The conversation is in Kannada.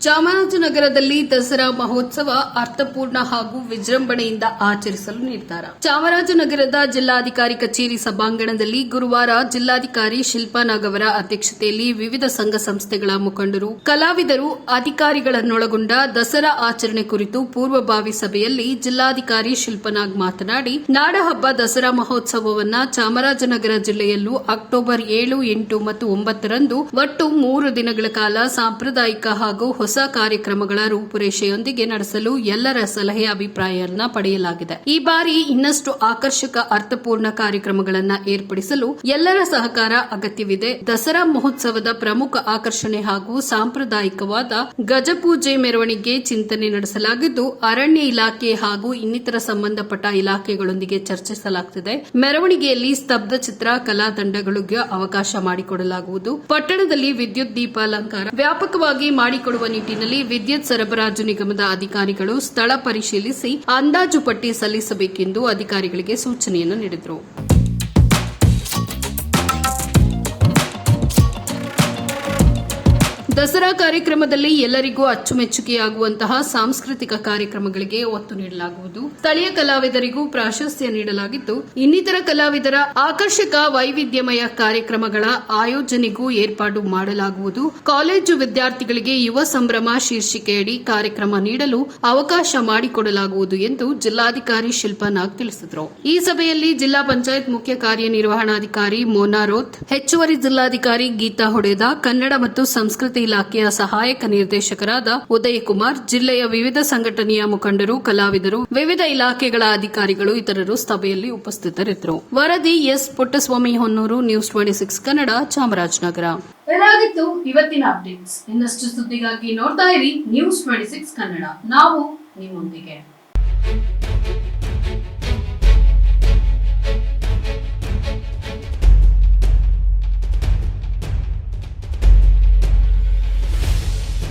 ಚಾಮರಾಜನಗರದಲ್ಲಿ ದಸರಾ ಮಹೋತ್ಸವ ಅರ್ಥಪೂರ್ಣ ಹಾಗೂ ವಿಜೃಂಭಣೆಯಿಂದ ಆಚರಿಸಲು ನಿರ್ಧಾರ. ಚಾಮರಾಜನಗರದ ಜಿಲ್ಲಾಧಿಕಾರಿ ಕಚೇರಿ ಸಭಾಂಗಣದಲ್ಲಿ ಗುರುವಾರ ಜಿಲ್ಲಾಧಿಕಾರಿ ಶಿಲ್ಪಾ ನಾಗ್ ಅವರ ಅಧ್ಯಕ್ಷತೆಯಲ್ಲಿ ವಿವಿಧ ಸಂಘ ಸಂಸ್ಥೆಗಳ ಮುಖಂಡರು, ಕಲಾವಿದರು, ಅಧಿಕಾರಿಗಳನ್ನೊಳಗೊಂಡ ದಸರಾ ಆಚರಣೆ ಕುರಿತು ಪೂರ್ವಭಾವಿ ಸಭೆಯಲ್ಲಿ ಜಿಲ್ಲಾಧಿಕಾರಿ ಶಿಲ್ಪನಾಗ್ ಮಾತನಾಡಿ, ನಾಡಹಬ್ಬ ದಸರಾ ಮಹೋತ್ಸವವನ್ನ ಚಾಮರಾಜನಗರ ಜಿಲ್ಲೆಯಲ್ಲೂ ಅಕ್ಟೋಬರ್ ಏಳು, ಎಂಟು ಮತ್ತು ಒಂಬತ್ತರಂದು ಒಟ್ಟು ಮೂರು ದಿನಗಳ ಕಾಲ ಸಾಂಪ್ರದಾಯಿಕ ಹಾಗೂ ಹೊಸ ಕಾರ್ಯಕ್ರಮಗಳ ರೂಪುರೇಷೆಯೊಂದಿಗೆ ನಡೆಸಲು ಎಲ್ಲರ ಸಲಹೆ ಅಭಿಪ್ರಾಯವನ್ನ ಪಡೆಯಲಾಗಿದೆ. ಈ ಬಾರಿ ಇನ್ನಷ್ಟು ಆಕರ್ಷಕ, ಅರ್ಥಪೂರ್ಣ ಕಾರ್ಯಕ್ರಮಗಳನ್ನ ಏರ್ಪಡಿಸಲು ಎಲ್ಲರ ಸಹಕಾರ ಅಗತ್ಯವಿದೆ. ದಸರಾ ಮಹೋತ್ಸವದ ಪ್ರಮುಖ ಆಕರ್ಷಣೆ ಹಾಗೂ ಸಾಂಪ್ರದಾಯಿಕವಾದ ಗಜಪೂಜೆ ಮೆರವಣಿಗೆ ಚಿಂತನೆ ನಡೆಸಲಾಗಿದ್ದು, ಅರಣ್ಯ ಇಲಾಖೆ ಹಾಗೂ ಇನ್ನಿತರ ಸಂಬಂಧಪಟ್ಟ ಇಲಾಖೆಗಳೊಂದಿಗೆ ಚರ್ಚಿಸಲಾಗುತ್ತಿದೆ ಮೆರವಣಿಗೆಯಲ್ಲಿ ಸ್ತಬ್ಧ ಚಿತ್ರ, ಕಲಾ ತಂಡಗಳಿಗೆ ಅವಕಾಶ ಮಾಡಿಕೊಡಲಾಗುವುದು. ಪಟ್ಟಣದಲ್ಲಿ ವಿದ್ಯುತ್ ದೀಪ ಅಲಂಕಾರ ವ್ಯಾಪಕವಾಗಿ ಮಾಡಿಕೊಡುವ ನಿಟ್ಟಿನಲ್ಲಿ ವಿದ್ಯುತ್ ಸರಬರಾಜು ನಿಗಮದ ಅಧಿಕಾರಿಗಳು ಸ್ಥಳ ಪರಿಶೀಲಿಸಿ ಅಂದಾಜು ಪಟ್ಟಿ ಸಲ್ಲಿಸಬೇಕೆಂದು ಅಧಿಕಾರಿಗಳಿಗೆ ಸೂಚನೆಯನ್ನು ನೀಡಿದರು. ದಸರಾ ಕಾರ್ಯಕ್ರಮದಲ್ಲಿ ಎಲ್ಲರಿಗೂ ಅಚ್ಚುಮೆಚ್ಚುಗೆಯಾಗುವಂತಹ ಸಾಂಸ್ಕೃತಿಕ ಕಾರ್ಯಕ್ರಮಗಳಿಗೆ ಒತ್ತು ನೀಡಲಾಗುವುದು. ಸ್ಥಳೀಯ ಕಲಾವಿದರಿಗೂ ಪ್ರಾಶಸ್ತ್ಯ ನೀಡಲಾಗಿದ್ದು ಇನ್ನಿತರ ಕಲಾವಿದರ ಆಕರ್ಷಕ ವೈವಿಧ್ಯಮಯ ಕಾರ್ಯಕ್ರಮಗಳ ಆಯೋಜನೆಗೂ ಏರ್ಪಾಡು ಮಾಡಲಾಗುವುದು. ಕಾಲೇಜು ವಿದ್ಯಾರ್ಥಿಗಳಿಗೆ ಯುವ ಸಂಭ್ರಮ ಶೀರ್ಷಿಕೆಯಡಿ ಕಾರ್ಯಕ್ರಮ ನೀಡಲು ಅವಕಾಶ ಮಾಡಿಕೊಡಲಾಗುವುದು ಎಂದು ಜಿಲ್ಲಾಧಿಕಾರಿ ಶಿಲ್ಪಾ ನಾಗ್ ತಿಳಿಸಿದರು. ಈ ಸಭೆಯಲ್ಲಿ ಜಿಲ್ಲಾ ಪಂಚಾಯತ್ ಮುಖ್ಯ ಕಾರ್ಯನಿರ್ವಹಣಾಧಿಕಾರಿ ಮೋನಾ ರೋತ್, ಹೆಚ್ಚುವರಿ ಜಿಲ್ಲಾಧಿಕಾರಿ ಗೀತಾ ಹೊಡೆದ, ಕನ್ನಡ ಮತ್ತು ಸಂಸ್ಕೃತಿ ಇಲಾಖೆಯ ಸಹಾಯಕ ನಿರ್ದೇಶಕರಾದ ಉದಯ್ ಕುಮಾರ್ ಜಿಲ್ಲೆಯ ವಿವಿಧ ಸಂಘಟನೆಯ ಮುಖಂಡರು, ಕಲಾವಿದರು, ವಿವಿಧ ಇಲಾಖೆಗಳ ಅಧಿಕಾರಿಗಳು ಇತರರು ಸಭೆಯಲ್ಲಿ ಉಪಸ್ಥಿತರಿದ್ದರು. ವರದಿ S. Puttaswamy Honnuru, news twenty six Kannada, Chamarajanagar. ಇದಾಗಿತ್ತು ಇವತ್ತಿನ ಅಪ್ಡೇಟ್ಸ್. ಇನ್ನಷ್ಟು ಸುದ್ದಿಗಾಗಿ ನೋಡ್ತಾ ಇರಿ ನ್ಯೂಸ್ ಟ್ವೆಂಟಿ ಸಿಕ್ಸ್ ಕನ್ನಡ. ನಾವು ನಿಮ್ಮೊಂದಿಗೆ.